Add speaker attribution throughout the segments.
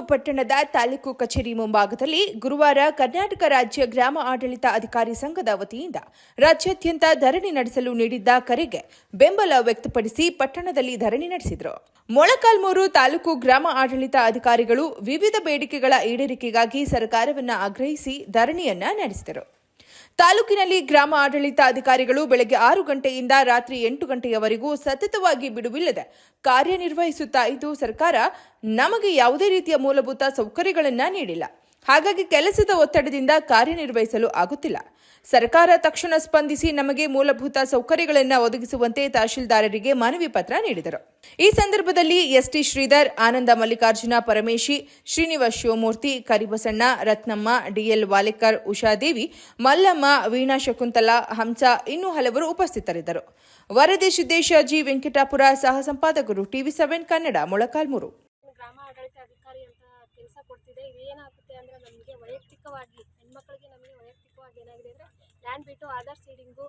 Speaker 1: ಪಟ್ಟಣದ ತಾಲೂಕು ಕಚೇರಿ ಮುಂಭಾಗದಲ್ಲಿ ಗುರುವಾರ ಕರ್ನಾಟಕ ರಾಜ್ಯ ಗ್ರಾಮ ಆಡಳಿತ ಅಧಿಕಾರಿ ಸಂಘದ ವತಿಯಿಂದ ರಾಜ್ಯಾದ್ಯಂತ ಧರಣಿ ನಡೆಸಲು ನೀಡಿದ್ದ ಕರೆಗೆ ಬೆಂಬಲ ವ್ಯಕ್ತಪಡಿಸಿ ಪಟ್ಟಣದಲ್ಲಿ ಧರಣಿ ನಡೆಸಿದರು. ಮೊಳಕಾಲ್ಮೂರು ತಾಲೂಕು ಗ್ರಾಮ ಆಡಳಿತ ಅಧಿಕಾರಿಗಳು ವಿವಿಧ ಬೇಡಿಕೆಗಳ ಈಡೇರಿಕೆಗಾಗಿ ಸರ್ಕಾರವನ್ನು ಆಗ್ರಹಿಸಿ ಧರಣಿಯನ್ನ ನಡೆಸಿದರು. ತಾಲೂಕಿನಲ್ಲಿ ಗ್ರಾಮ ಆಡಳಿತ ಅಧಿಕಾರಿಗಳು ಬೆಳಗ್ಗೆ ಆರು ಗಂಟೆಯಿಂದ ರಾತ್ರಿ ಎಂಟು ಗಂಟೆಯವರೆಗೂ ಸತತವಾಗಿ ಬಿಡುವಿಲ್ಲದೆ ಕಾರ್ಯನಿರ್ವಹಿಸುತ್ತಾ ಇದ್ದು ಸರ್ಕಾರ ನಮಗೆ ಯಾವುದೇ ರೀತಿಯ ಮೂಲಭೂತ ಸೌಕರ್ಯಗಳನ್ನು ನೀಡಿಲ್ಲ. ಹಾಗಾಗಿ ಕೆಲಸದ ಒತ್ತಡದಿಂದ ಕಾರ್ಯನಿರ್ವಹಿಸಲು ಆಗುತ್ತಿಲ್ಲ. ಸರ್ಕಾರ ತಕ್ಷಣ ಸ್ಪಂದಿಸಿ ನಮಗೆ ಮೂಲಭೂತ ಸೌಕರ್ಯಗಳನ್ನು ಒದಗಿಸುವಂತೆ ತಹಶೀಲ್ದಾರರಿಗೆ ಮನವಿ ಪತ್ರ ನೀಡಿದರು. ಈ ಸಂದರ್ಭದಲ್ಲಿ ಎಸ್ಟಿ ಶ್ರೀಧರ್, ಆನಂದ ಮಲ್ಲಿಕಾರ್ಜುನ ಪರಮೇಶಿ, ಶ್ರೀನಿವಾಸ್ ಶಿವಮೂರ್ತಿ, ಕರಿಬಸಣ್ಣ, ರತ್ನಮ್ಮ ಡಿಎಲ್ ವಾಲೇಕರ್, ಉಷಾದೇವಿ, ಮಲ್ಲಮ್ಮ, ವೀಣಾ ಶಕುಂತಲಾ, ಹಂಸ ಇನ್ನೂ ಹಲವರು ಉಪಸ್ಥಿತರಿದ್ದರು. ವರದಿ ಸಿದ್ದೇಶ ಜಿ ವೆಂಕಟಾಪುರ, ಸಹ ಸಂಪಾದಕರು, ಟಿವಿ ಸೆವೆನ್ ಕನ್ನಡ, ಮೊಳಕಾಲ್ಮೂರು.
Speaker 2: ಗ್ರಾಮ ಆಡಳಿತ ಅಧಿಕಾರಿ ಇದು ಏನಾಗುತ್ತೆ ಅಂದರೆ ನಮಗೆ ವೈಯಕ್ತಿಕವಾಗಿ, ಹೆಣ್ಮಕ್ಳಿಗೆ ನಮಗೆ ವೈಯಕ್ತಿಕವಾಗಿ ಏನಾಗಿದೆ ಅಂದರೆ ಲ್ಯಾಂಡ್ ಬಿಟ್ಟು ಆಧಾರ್ ಸೀಡಿಂಗು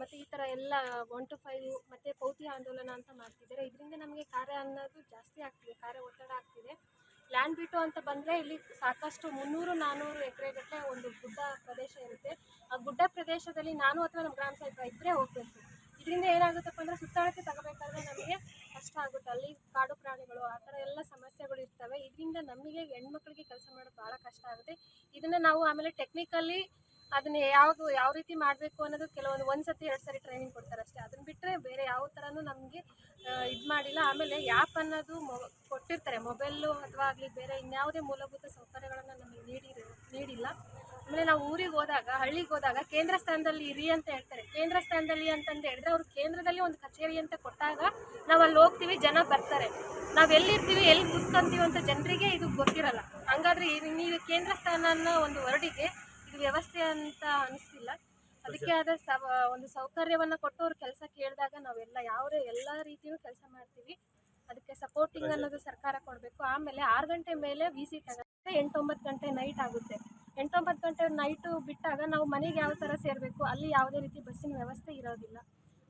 Speaker 2: ಮತ್ತು ಈ ಥರ ಎಲ್ಲ ಒನ್ ಟು ಫೈವ್ ಮತ್ತು ಪೌತಿ ಆಂದೋಲನ ಅಂತ ಮಾಡ್ತಿದ್ದಾರೆ. ಇದರಿಂದ ನಮಗೆ ಕಾರ್ಯ ಅನ್ನೋದು ಜಾಸ್ತಿ ಆಗ್ತಿದೆ, ಕಾರ್ಯ ಒತ್ತಡ ಆಗ್ತಿದೆ. ಲ್ಯಾಂಡ್ ಬಿಟ್ಟು ಅಂತ ಬಂದರೆ ಇಲ್ಲಿ ಸಾಕಷ್ಟು ಮುನ್ನೂರು ನಾನ್ನೂರು ಎಕರೆಗಟ್ಟಲೆ ಒಂದು ಗುಡ್ಡ ಪ್ರದೇಶ ಇರುತ್ತೆ. ಆ ಗುಡ್ಡ ಪ್ರದೇಶದಲ್ಲಿ ನಾನು ಅಥವಾ ನಮ್ಮ ಗ್ರಾಮ ಸಾಹಿತ್ಯ ಇಬ್ಬರೇ ಹೋಗಬೇಕು. ಇದರಿಂದ ಏನಾಗುತ್ತಪ್ಪ ಅಂದರೆ ಸುತ್ತಾಡಕ್ಕೆ ತಗೋಬೇಕಾದ್ರೆ ನಮಗೆ ಕಷ್ಟ ಆಗುತ್ತೆ ಅಲ್ಲಿ ಕಾಡು ಪ್ರಾಣಿಗಳು ಆ ಥರ ಎಲ್ಲ ಸಮಸ್ಯೆಗಳು ಇರ್ತವೆ ಹೆಣ್ಮಕ್ಳಿಗೆ ಕೆಲಸ ಮಾಡೋದು ಭಾಳ ಕಷ್ಟ ಆಗುತ್ತೆ. ಇದನ್ನ ನಾವು ಆಮೇಲೆ ಟೆಕ್ನಿಕಲಿ ಅದನ್ನ ಯಾವುದು ಯಾವ ರೀತಿ ಮಾಡಬೇಕು ಅನ್ನೋದು ಕೆಲವೊಂದು ಒಂದು ಸತಿ ಎರಡು ಸರಿ ಟ್ರೈನಿಂಗ್ ಕೊಡ್ತಾರೆ ಅಷ್ಟೇ. ಅದನ್ನ ಬಿಟ್ಟರೆ ಬೇರೆ ಯಾವ ಥರನೂ ನಮಗೆ ಇದು ಮಾಡಿಲ್ಲ. ಆಮೇಲೆ ಆ್ಯಪ್ ಅನ್ನೋದು ಕೊಟ್ಟಿರ್ತಾರೆ. ಮೊಬೈಲು ಅಥವಾ ಆಗಲಿ ಬೇರೆ ಇನ್ಯಾವುದೇ ಮೂಲಭೂತ ಸೌಕರ್ಯಗಳನ್ನು ನಮಗೆ ನೀಡಿ, ನೀಡಿಲ್ಲ. ಆಮೇಲೆ ನಾವು ಊರಿಗೆ ಹೋದಾಗ, ಹಳ್ಳಿಗೆ ಹೋದಾಗ ಕೇಂದ್ರ ಸ್ಥಾನದಲ್ಲಿ ಇರಿ ಅಂತ ಹೇಳ್ತಾರೆ. ಕೇಂದ್ರ ಸ್ಥಾನದಲ್ಲಿ ಅಂತಂದು ಹೇಳಿದ್ರೆ ಅವರು ಕೇಂದ್ರದಲ್ಲಿ ಒಂದು ಕಚೇರಿ ಅಂತ ಕೊಟ್ಟಾಗ ನಾವು ಅಲ್ಲಿ ಹೋಗ್ತೀವಿ, ಜನ ಬರ್ತಾರೆ. ನಾವು ಎಲ್ಲಿರ್ತೀವಿ ಎಲ್ಲಿ ಕೂತ್ಕೊಂತೀವಿ ಅಂತ ಜನರಿಗೆ ಇದು ಗೊತ್ತಿರಲ್ಲ. ಹಂಗಾದ್ರೆ ನೀವು ಕೇಂದ್ರ ಸ್ಥಾನ ಅನ್ನೋ ಒಂದು ವರ್ಡಿಗೆ ವ್ಯವಸ್ಥೆ ಅಂತ ಅನಿಸ್ತಿಲ್ಲ. ಅದಕ್ಕೆ ಆದ ಸವ ಒಂದು ಸೌಕರ್ಯವನ್ನು ಕೊಟ್ಟು ಅವ್ರ ಕೆಲಸ ಕೇಳಿದಾಗ ನಾವೆಲ್ಲ ಯಾವುದೇ ಎಲ್ಲ ರೀತಿಯೂ ಕೆಲಸ ಮಾಡ್ತೀವಿ. ಅದಕ್ಕೆ ಸಪೋರ್ಟಿಂಗ್ ಅನ್ನೋದು ಸರ್ಕಾರ ಕೊಡಬೇಕು. ಆಮೇಲೆ ಆರು ಗಂಟೆ ಮೇಲೆ ವಿ ಸಿ ತಗೊಂಡ್ರೆ ಎಂಟೊಂಬತ್ತು ಗಂಟೆ ನೈಟ್ ಆಗುತ್ತೆ. ಎಂಟೊಂಬತ್ತು ಗಂಟೆ ನೈಟು ಬಿಟ್ಟಾಗ ನಾವು ಮನೆಗೆ ಯಾವ ಥರ ಸೇರಬೇಕು? ಅಲ್ಲಿ ಯಾವುದೇ ರೀತಿ ಬಸ್ಸಿನ ವ್ಯವಸ್ಥೆ ಇರೋದಿಲ್ಲ.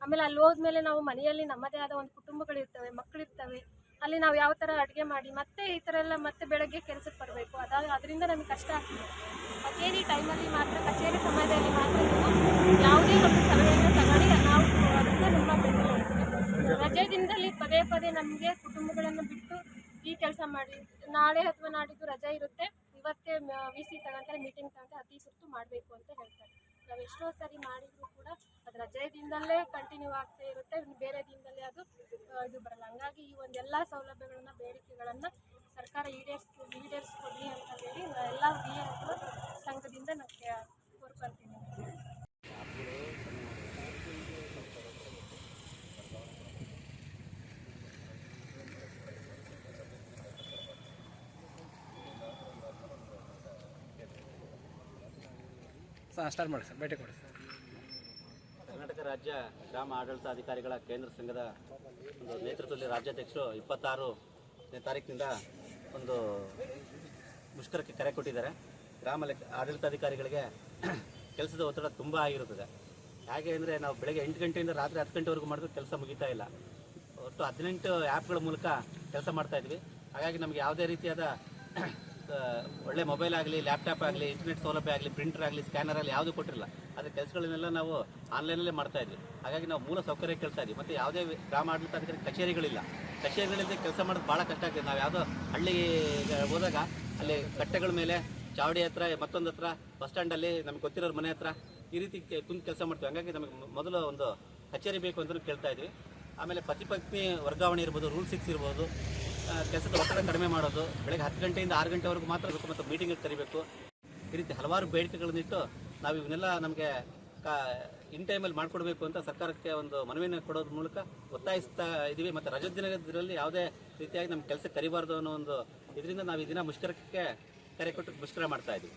Speaker 2: ಆಮೇಲೆ ಅಲ್ಲಿ ಹೋದ್ಮೇಲೆ ನಾವು ಮನೆಯಲ್ಲಿ ನಮ್ಮದೇ ಆದ ಒಂದು ಕುಟುಂಬಗಳಿರ್ತವೆ ಮಕ್ಕಳಿರ್ತವೆ ಅಲ್ಲಿ ನಾವು ಯಾವ ಥರ ಅಡುಗೆ ಮಾಡಿ, ಮತ್ತೆ ಈ ಥರ ಎಲ್ಲ ಮತ್ತೆ ಬೆಳಗ್ಗೆ ಕೆಲಸಕ್ಕೆ ಬರಬೇಕು. ಅದಾದ ಅದರಿಂದ ನಮಗೆ ಕಷ್ಟ ಆಗ್ತದೆ. ಕಚೇರಿ ಟೈಮಲ್ಲಿ ಮಾತ್ರ, ಕಚೇರಿ ಸಮಯದಲ್ಲಿ ಮಾತ್ರ ನೀವು ಯಾವುದೇ ಒಂದು ಸಲಹೆಯನ್ನು ತಗೊಳ್ಳಿ ನಾವು ಅದನ್ನು ನಮ್ಮ ಬೆಂಬಲ. ರಜೆ ದಿನದಲ್ಲಿ ಪದೇ ಪದೇ ನಮಗೆ ಕುಟುಂಬಗಳನ್ನು ಬಿಟ್ಟು ಈ ಕೆಲಸ ಮಾಡಿ, ನಾಳೆ ಅಥವಾ ನಾಡಿದ್ದು ರಜೆ ಇರುತ್ತೆ. ಇವತ್ತೇ ವಿ ಸಿ ತಗೊಂತಾರೆ ಮೀಟಿಂಗ್ ತಗೊಂಡ್ರೆ ಅತಿ ಸುತ್ತು ಮಾಡಬೇಕು ಅಂತ ಹೇಳ್ತಾರೆ. ನಾವು ಎಷ್ಟೋ ಸರಿ ಮಾಡಿದರೂ ಕೂಡ ಅದು ರಜೆ ದಿನದಲ್ಲೇ ಕಂಟಿನ್ಯೂ ಆಗ್ತಾ ಇರುತ್ತೆ. ಬೇರೆ ದಿನದಲ್ಲಿ ಅದು ಆ, ಇದು ಬರಲ್ಲ ಹಂಗಾಗಿ ಈ ಒಂದೆಲ್ಲ ಸೌಲಭ್ಯಗಳನ್ನು, ಬೇಡಿಕೆಗಳನ್ನು ಸರ್ಕಾರ ಈಡೇರಿಸ್ ಈಡೇರಿಸ್ಕೊಡ್ಲಿ ಅಂತ ಹೇಳಿ ಎಲ್ಲ ವಿ ಸಂಘದಿಂದ ನಾನು ಕೋರ್ಕೊಳ್ತೀನಿ.
Speaker 3: ಸರ್ ಸ್ಟಾರ್ಟ್ ಮಾಡಿ ಸರ್, ಭೇಟಿ ಕೊಡಿ ಸರ್.
Speaker 4: ರಾಜ್ಯ ಗ್ರಾಮ ಆಡಳಿತಾಧಿಕಾರಿಗಳ ಕೇಂದ್ರ ಸಂಘದ ಒಂದು ನೇತೃತ್ವದಲ್ಲಿ ರಾಜ್ಯಾಧ್ಯಕ್ಷರು ಇಪ್ಪತ್ತಾರನೇ ತಾರೀಕಿನಿಂದ ಒಂದು ಮುಷ್ಕರಕ್ಕೆ ಕರೆ ಕೊಟ್ಟಿದ್ದಾರೆ. ಗ್ರಾಮ ಲೆಕ್ಕ ಆಡಳಿತಾಧಿಕಾರಿಗಳಿಗೆ ಕೆಲಸದ ಒತ್ತಡ ತುಂಬ ಆಗಿರುತ್ತದೆ. ಹೇಗೆ ಅಂದರೆ ನಾವು ಬೆಳಗ್ಗೆ ಎಂಟು ಗಂಟೆಯಿಂದ ರಾತ್ರಿ ಹತ್ತು ಗಂಟೆವರೆಗೂ ಮಾಡಿದ್ರೆ ಕೆಲಸ ಮುಗಿತಾ ಇಲ್ಲ. ಒಟ್ಟು ಹದಿನೆಂಟು ಆ್ಯಪ್ಗಳ ಮೂಲಕ ಕೆಲಸ ಮಾಡ್ತಾ ಇದ್ವಿ. ಹಾಗಾಗಿ ನಮಗೆ ಯಾವುದೇ ರೀತಿಯಾದ ಒಳ್ಳೆ ಮೊಬೈಲ್ ಆಗಲಿ ಲ್ಯಾಪ್ಟಾಪ್ ಆಗಲಿ ಇಂಟರ್ನೆಟ್ ಸೌಲಭ್ಯ ಆಗಲಿ ಪ್ರಿಂಟರ್ ಆಗಲಿ ಸ್ಕ್ಯಾನರ್ ಆಗಲಿ ಯಾವುದು ಕೊಟ್ಟಿರಲ್ಲ ಆದರೆ ಕೆಲಸಗಳನ್ನೆಲ್ಲ ನಾವು ಆನ್ಲೈನಲ್ಲೇ ಮಾಡ್ತಾ ಇದ್ವಿ. ಹಾಗಾಗಿ ನಾವು ಮೂಲ ಸೌಕರ್ಯ ಕೇಳ್ತಾ ಇದ್ವಿ. ಮತ್ತು ಯಾವುದೇ ಗ್ರಾಮ ಆಡಳಿತಾಧಿಕಾರಿ ಕಚೇರಿಗಳಿಲ್ಲ. ಕಚೇರಿಗಳಿಂದ ಕೆಲಸ ಮಾಡೋದು ಭಾಳ ಕಷ್ಟ ಆಗ್ತದೆ. ನಾವು ಯಾವುದೋ ಹಳ್ಳಿಗೆ ಹೋದಾಗ ಅಲ್ಲಿ ಕಟ್ಟೆಗಳ ಮೇಲೆ ಚಾವಡಿ ಹತ್ರ, ಮತ್ತೊಂದು ಹತ್ರ ಬಸ್ ಸ್ಟ್ಯಾಂಡಲ್ಲಿ ನಮ್ಗೆ ಗೊತ್ತಿರೋರು ಮನೆ ಹತ್ರ ಈ ರೀತಿ ಕುಂತು ಕೆಲಸ ಮಾಡ್ತೀವಿ. ಹಾಗಾಗಿ ನಮಗೆ ಮೊದಲು ಒಂದು ಕಚೇರಿ ಬೇಕು ಅಂತಲೂ ಕೇಳ್ತಾ ಇದ್ವಿ. ಆಮೇಲೆ ಪತಿ ಪತ್ನಿ ವರ್ಗಾವಣೆ ಇರ್ಬೋದು, ರೂಲ್ ಸಿಕ್ಸ್ ಇರ್ಬೋದು ಕೆಲಸದ ಒತ್ತಡ ಕಡಿಮೆ ಮಾಡೋದು, ಬೆಳಗ್ಗೆ ಹತ್ತು ಗಂಟೆಯಿಂದ ಆರು ಗಂಟೆವರೆಗೂ ಮಾತ್ರ ಮತ್ತು ಮೀಟಿಂಗ್ ಕರಿಬೇಕು. ಈ ರೀತಿ ಹಲವಾರು ಬೇಡಿಕೆಗಳನ್ನಿಟ್ಟು ನಾವು ಇವನ್ನೆಲ್ಲ ನಮಗೆ ಕಾ ಇನ್ ಟೈಮಲ್ಲಿ ಮಾಡಿಕೊಡ್ಬೇಕು ಅಂತ ಸರ್ಕಾರಕ್ಕೆ ಒಂದು ಮನವಿಯನ್ನು ಕೊಡೋದ್ರ ಮೂಲಕ ಒತ್ತಾಯಿಸ್ತಾ ಇದ್ದೀವಿ ಮತ್ತು ರಜದ ದಿನದಲ್ಲಿ ಯಾವುದೇ ರೀತಿಯಾಗಿ ನಮ್ಮ ಕೆಲಸ ಕರಿಬಾರ್ದು ಅನ್ನೋ ಒಂದು ಇದರಿಂದ ನಾವು ಈ ದಿನ ಮುಷ್ಕರಕ್ಕೆ ಕರೆ ಕೊಟ್ಟು ಮುಷ್ಕರ ಮಾಡ್ತಾ ಇದ್ದೀವಿ